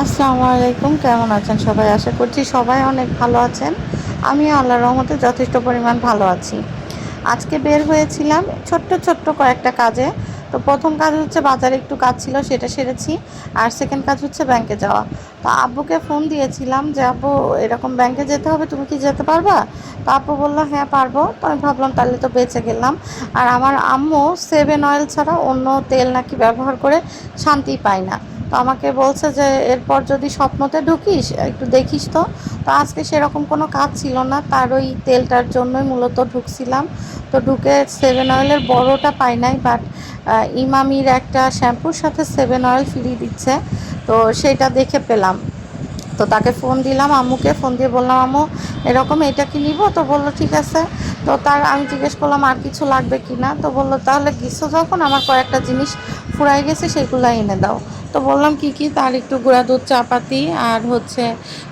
আসসালামু আলাইকুম, কেমন আছেন সবাই? আশা করছি সবাই অনেক ভালো আছেন। আমি আল্লাহ রহমতে যথেষ্ট পরিমাণ ভালো আছি। আজকে বের হয়েছিলাম ছোট্ট ছোট্ট কয়েকটা কাজে। তো প্রথম কাজ হচ্ছে বাজারে একটু কাজ ছিল, সেটা সেরেছি। আর সেকেন্ড কাজ হচ্ছে ব্যাংকে যাওয়া। তো আব্বুকে ফোন দিয়েছিলাম যে, আব্বু, এরকম ব্যাংকে যেতে হবে, তুমি কি যেতে পারবা? তো আব্বু বলল হ্যাঁ পারব। তো আমি ভাবলাম, তাহলে তো বেঁচে গেলাম। আর আমার আম্মু সেভেন অয়েল ছাড়া অন্য তেল নাকি ব্যবহার করে শান্তি পায় না। তো আমাকে বলছে যে, এরপর যদি স্বপ্নতে ঢুকিস, একটু দেখিস তো। তো আজকে সেরকম কোনো কাজ ছিল না। তার ওই তেলটার জন্যই মূলত ঢুকছিলাম। তো ঢুকে সেভেন অয়েলের বড়টা পাই নাই বাট ইমামির একটা শ্যাম্পুর সাথে সেভেন অয়েল ফ্রি দিচ্ছে। তো সেটা দেখে পেলাম। তো তাকে ফোন দিলাম, আম্মুকে ফোন দিয়ে বললাম, আম্মু, এরকম এটা কি নিব? তো বলল, ঠিক আছে। তো তার আমি জিজ্ঞেস করলাম, আর কিছু লাগবে কি না? তো বলল, তাহলে গ্রীষ্ম যখন আমার কয়েকটা জিনিস ফুরাই গেছে সেগুলো এনে দাও। তো বললাম, কি কি? তার একটু গুঁড়া দুধ, চাপাতি আর হচ্ছে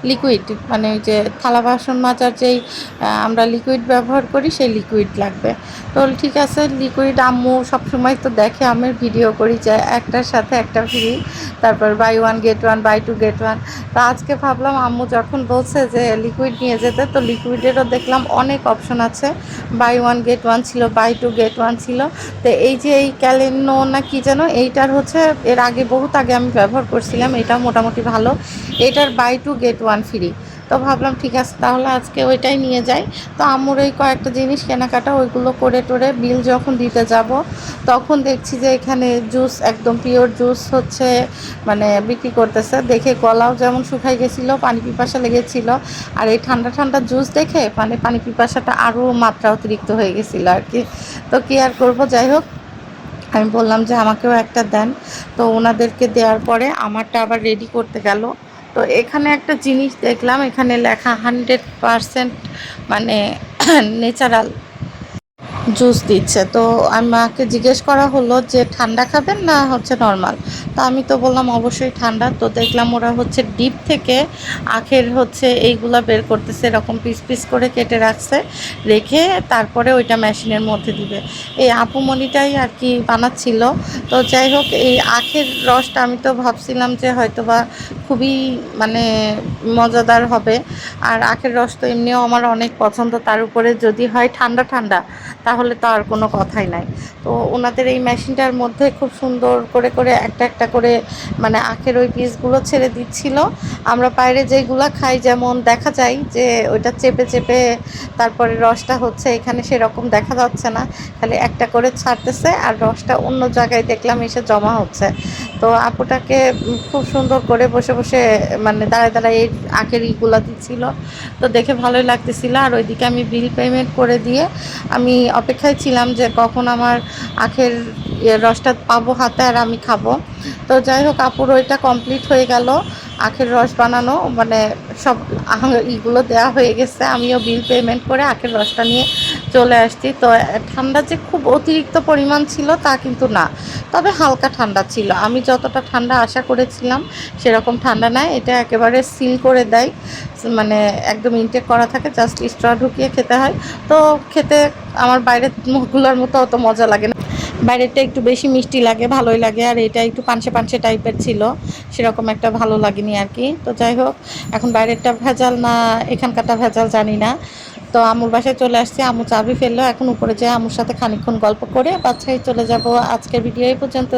লিকুইড মানে ওই যে থালা বাসন মাজার যেই আমরা লিকুইড ব্যবহার করি সেই লিকুইড লাগবে। তো ঠিক আছে লিকুইড আম্মু সবসময় তো দেখে আমের ভিডিও করি যে একটার সাথে একটা ফ্রি তারপর buy one get one buy two get one তো আজকে ভাবলাম, আম্মু যখন বলছে যে লিকুইড নিয়ে যেতে, তো লিকুইডেরও দেখলাম অনেক অপশন আছে। বাই ওয়ান গেট ওয়ান ছিল, বাই টু গেট ওয়ান ছিল। তো এই যে এই ক্যালেনো না কি যেন, এইটার হচ্ছে এর আগে, বহুত আগে আমি ব্যবহার করছিলাম এটা মোটামুটি ভালো। এটার buy two get one free. তো ভাবলাম, ঠিক আছে, তাহলে আজকে ওইটাই নিয়ে যাই। তো আম্মুর এই কয়েকটা জিনিস কেনাকাটা, ওইগুলো করে টোরে বিল যখন দিতে যাব তখন দেখছি যে এখানে জুস, একদম পিওর জুস হচ্ছে মানে বিক্রি করতেছে। দেখে গলাও যেমন শুকাই গেছিল, পানি পিপাসা লেগেছিল। আর এই ঠান্ডা ঠান্ডা জুস দেখে মানে পানি পিপাসাটা আরও মাত্রা অতিরিক্ত হয়ে গেছিল আর কি। তো কি আর করব? যাই হোক, আমি বললাম যে আমাকেও একটা দেন। তো ওনাদেরকে দেওয়ার পরে আমারটা আবার রেডি করতে গেল। তো এখানে একটা জিনিস দেখলাম, এখানে লেখা হান্ড্রেড পারসেন্ট মানে ন্যাচারাল জুস দিচ্ছে। তো আমাকে জিজ্ঞেস করা হলো যে, ঠান্ডা খাবেন না হচ্ছে নর্মাল তো আমি তো বললাম, অবশ্যই ঠান্ডা। তো দেখলাম ওরা হচ্ছে ডিপ থেকে আখের হচ্ছে এইগুলা বের করতেছে, এরকম পিস পিস করে কেটে রাখছে, রেখে তারপরে ওইটা মেশিনের মধ্যে দিবে। এই আপুমণিটাই আর কি বানাচ্ছিল। তো যাই হোক, এই আখের রসটা আমি তো ভাবছিলাম যে হয়তো বা খুবই মানে মজাদার হবে। আর আখের রস তো এমনিও আমার অনেক পছন্দ। তার উপরে যদি হয় ঠান্ডা ঠান্ডা। তাহলে তো আর কোনো কথাই নাই। তো ওনাদের এই মেশিনটার মধ্যে খুব সুন্দর করে করে একটা একটা করে মানে আখের ওই পিসগুলো ছেড়ে দিচ্ছিল। আমরা বাইরে যেগুলো খাই, যেমন দেখা যায় যে ওইটা চেপে চেপে তারপরে রসটা হচ্ছে, এখানে সেরকম দেখা যাচ্ছে না। খালি একটা করে ছাড়তেছে আর রসটা অন্য জায়গায় দেখলাম এসে জমা হচ্ছে। তো আপুটাকে খুব সুন্দর করে বসে বসে মানে দাঁড়ায় দাঁড়ায় এই আখের ইগুলা দিচ্ছিল। তো দেখে ভালোই লাগতেছিল। আর ওইদিকে আমি বিল পেমেন্ট করে দিয়ে আমি অপেক্ষায় ছিলাম যে কখন আমার আখের ইয়ে রসটা পাবো হাতে আর আমি খাব। তো যাই হোক, আপুর ওইটা কমপ্লিট হয়ে গেল। আখের রস বানানো মানে সব ইগুলো দেওয়া হয়ে গেছে। আমিও বিল পেমেন্ট করে আখের রসটা নিয়ে চলে আসছি। তো ঠান্ডা যে খুব অতিরিক্ত পরিমাণ ছিল তা কিন্তু না। তবে হালকা ঠান্ডা ছিল। আমি যতটা ঠান্ডা আশা করেছিলাম, সেরকম ঠান্ডা নয় এটা একেবারে সিল করে দেয়। মানে একদম ইনটেক করা থাকে জাস্ট স্ট্র ঢুকিয়ে খেতে হয়। তো, খেতে আমার বাইরের মুখগুলোর মতো অত মজা লাগে না। বাইরেরটা একটু বেশি মিষ্টি লাগে, ভালোই লাগে। আর এটা একটু পানসে পানসে টাইপের ছিল। সেরকম একটা ভালো লাগেনি আর কি। তো যাই হোক, এখন বাইরেরটা ভেজাল না, এখানকারটা ভেজাল জানি না। তো আমুর বাসায় চলে আসছি আমু চাবি ফেলল, এখন উপরে যেয়ে আমুর সাথে খানিক্ষণ গল্প করে বাচ্চাই চলে যাব। আজকের ভিডিও এই পর্যন্ত।